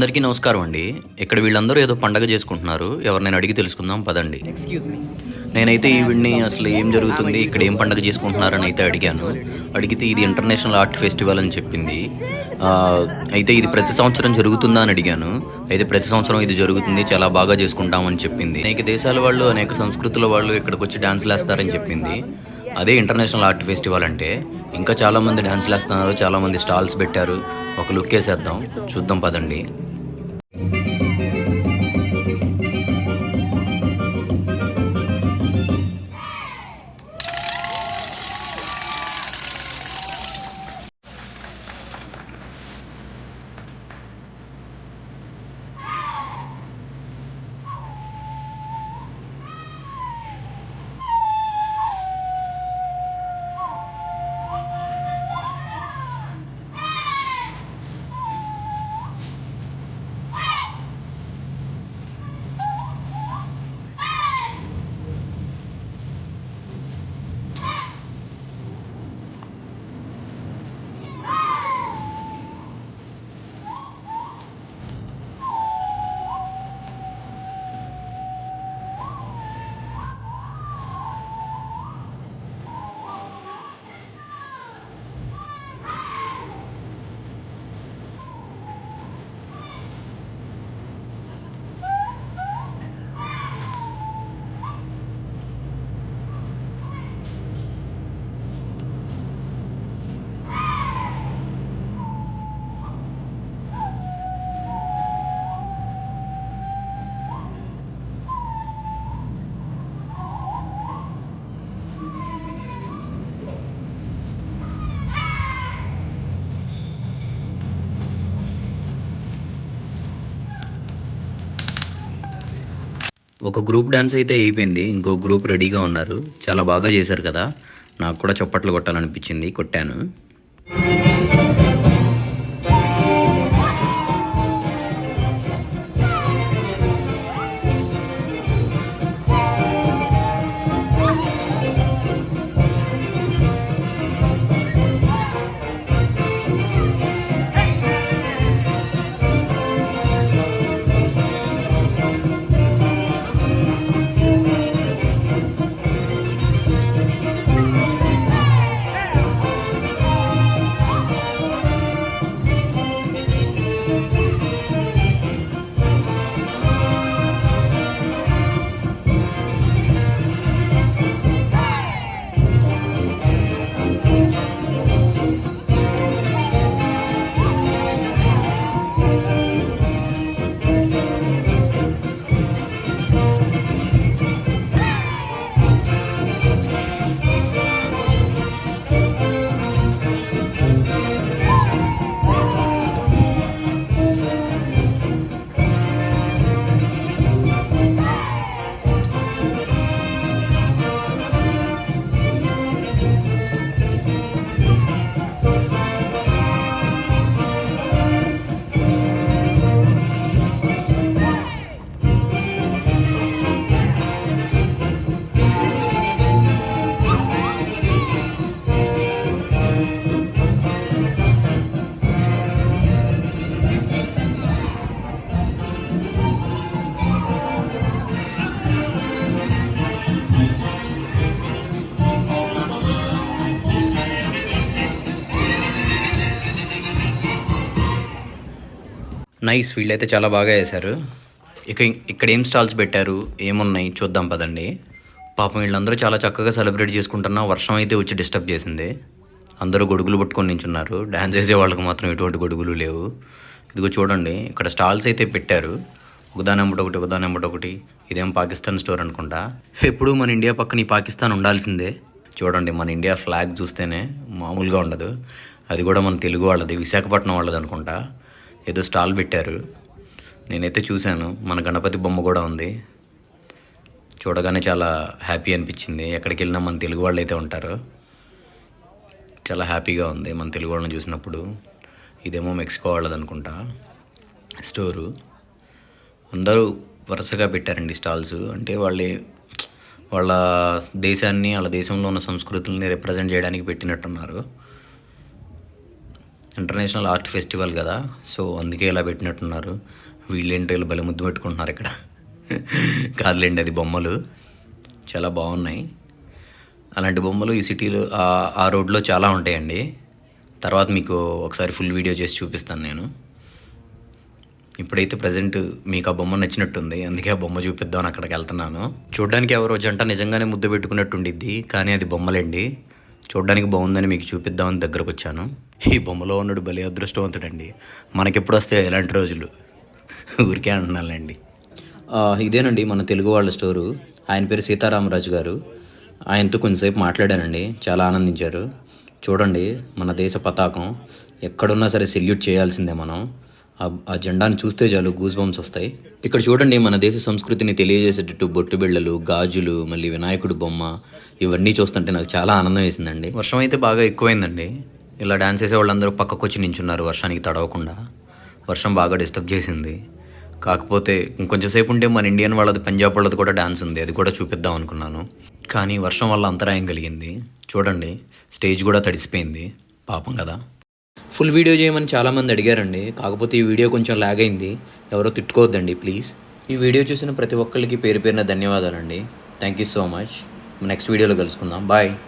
అందరికీ నమస్కారం అండి. ఇక్కడ వీళ్ళందరూ ఏదో పండగ చేసుకుంటున్నారు. ఎవరినైనా అడిగి తెలుసుకుందాం పదండి. ఎక్స్క్యూజ్ మీ నేనైతే ఈవిడ్ని అసలు ఏం జరుగుతుంది ఇక్కడ ఏం పండగ చేసుకుంటున్నారని అయితే అడిగాను. అడిగితే ఇది ఇంటర్నేషనల్ ఆర్ట్ ఫెస్టివల్ అని చెప్పింది. అయితే ఇది ప్రతి సంవత్సరం జరుగుతుందా అని అడిగాను. అయితే ప్రతి సంవత్సరం ఇది జరుగుతుంది చాలా బాగా చేసుకుంటామని చెప్పింది. అనేక దేశాల వాళ్ళు అనేక సంస్కృతుల వాళ్ళు ఇక్కడికి వచ్చి డాన్స్లు వేస్తారని చెప్పింది. అదే ఇంటర్నేషనల్ ఆర్ట్ ఫెస్టివల్ అంటే ఇంకా చాలా మంది డాన్స్లు వేస్తున్నారు చాలా మంది స్టాల్స్ పెట్టారు. ఒక లుక్ వేసేద్దాం చూద్దాం పదండి. ఒక గ్రూప్ డ్యాన్స్ అయితే అయిపోయింది. ఇంకో గ్రూప్ రెడీగా ఉన్నారు. చాలా బాగా చేశారు కదా. నాకు కూడా చప్పట్లు కొట్టాలనిపించింది కొట్టాను. నైస్ వీళ్ళైతే చాలా బాగా వేశారు ఇక ఇక్కడ ఏం స్టాల్స్ పెట్టారు? ఏమున్నాయి? చూద్దాం పదండి. పాపం వీళ్ళందరూ చాలా చక్కగా సెలబ్రేట్ చేసుకుంటున్నా వర్షం అయితే వచ్చి డిస్టర్బ్ చేసింది. అందరూ గొడుగులు పట్టుకొని నించున్నారు. డ్యాన్స్ చేసే వాళ్ళకి మాత్రం ఎటువంటి గొడుగులు లేవు. ఇదిగో చూడండి ఇక్కడ స్టాల్స్ అయితే పెట్టారు. ఒకదాని ఎంబటి ఒకటి ఒకదాని ఎంబటి ఒకటి. ఇదేం పాకిస్తాన్ స్టోర్ అనుకుంటా. ఎప్పుడు మన ఇండియా పక్కన ఈ పాకిస్తాన్ ఉండాల్సిందే. చూడండి మన ఇండియా ఫ్లాగ్ చూస్తేనే మామూలుగా ఉండదు. అది కూడా మన తెలుగు వాళ్ళది విశాఖపట్నం వాళ్ళది అనుకుంటా. ఏదో స్టాల్ పెట్టారు. నేనైతే చూశాను. మన గణపతి బొమ్మ కూడా ఉంది. చూడగానే చాలా హ్యాపీ అనిపించింది. ఎక్కడికి వెళ్ళినా మన తెలుగు వాళ్ళు అయితే ఉంటారు. చాలా హ్యాపీగా ఉంది మన తెలుగు వాళ్ళని చూసినప్పుడు. ఇదేమో మెక్సికో వాళ్ళది అనుకుంటా. స్టోరు. అందరూ వరుసగా పెట్టారండి స్టాల్స్. అంటే వాళ్ళ వాళ్ళ దేశాన్ని వాళ్ళ దేశంలో ఉన్న సంస్కృతుల్ని రిప్రజెంట్ చేయడానికి పెట్టినట్టున్నారు. ఇంటర్నేషనల్ ఆర్ట్ ఫెస్టివల్ కదా సో అందుకే ఇలా పెట్టినట్టున్నారు. వీళ్ళేంటో ఇలా బల ముద్దు పెట్టుకుంటున్నారు ఇక్కడ. కాదులేండి అది బొమ్మలు. చాలా బాగున్నాయి. అలాంటి బొమ్మలు ఈ సిటీలో ఆ- రోడ్లో చాలా ఉంటాయండి. తర్వాత మీకు ఒకసారి ఫుల్ వీడియో చేసి చూపిస్తాను నేను. ఇప్పుడైతే ప్రజెంట్ మీకు ఆ బొమ్మ నచ్చినట్టుంది అందుకే ఆ బొమ్మ చూపిద్దామని అక్కడికి వెళ్తున్నాను. చూడడానికి ఎవరో జంట నిజంగానే ముద్దు పెట్టుకున్నట్టుండిద్ది కానీ అది బొమ్మలండి. చూడడానికి బాగుందని మీకు చూపిద్దామని దగ్గరకు వచ్చాను ఈ బొమ్మలో ఉన్నాడు భలే అదృష్టవంతుడండి. మనకెప్పుడు వస్తాయి ఇలాంటి రోజులు? ఊరికే అంటున్నానండి ఇదేనండి మన తెలుగు వాళ్ళ స్టోరు. ఆయన పేరు సీతారామరాజు గారు. ఆయనతో కొంచెంసేపు మాట్లాడానండి. చాలా ఆనందించారు. చూడండి మన దేశ పతాకం. ఎక్కడున్నా సరే సెల్యూట్ చేయాల్సిందే మనం. ఆ- జెండాను చూస్తే చాలు గూస్ బంప్స్ వస్తాయి. ఇక్కడ చూడండి మన దేశ సంస్కృతిని తెలియజేసేటట్టు బొట్టు బిళ్ళలు గాజులు మళ్ళీ వినాయకుడు బొమ్మ ఇవన్నీ చూస్తుంటే నాకు చాలా ఆనందం వేసిందండి. వర్షం అయితే బాగా ఎక్కువైందండి. ఇలా డ్యాన్స్ చేసే వాళ్ళందరూ పక్కకు వచ్చి నించున్నారు వర్షానికి తడవకుండా. వర్షం బాగా డిస్టర్బ్ చేసింది. కాకపోతే ఇంకొంచెం సేపు ఉంటే మన ఇండియన్ వాళ్ళది పంజాబ్ వాళ్ళది కూడా డ్యాన్స్ ఉంది. అది కూడా చూపిద్దాం అనుకున్నాను. కానీ వర్షం వల్ల అంతరాయం కలిగింది. చూడండి స్టేజ్ కూడా తడిసిపోయింది. పాపం కదా. ఫుల్ వీడియో చేయమని చాలామంది అడిగారండి. కాకపోతే ఈ వీడియో కొంచెం లాగ్ అయింది. ఎవరో తిట్టుకోవద్దండి ప్లీజ్ ఈ వీడియో చూసిన ప్రతి ఒక్కరికి పేరు పేరున ధన్యవాదాలండి. Thank you so much next వీడియోలో కలుసుకుందాం. బాయ్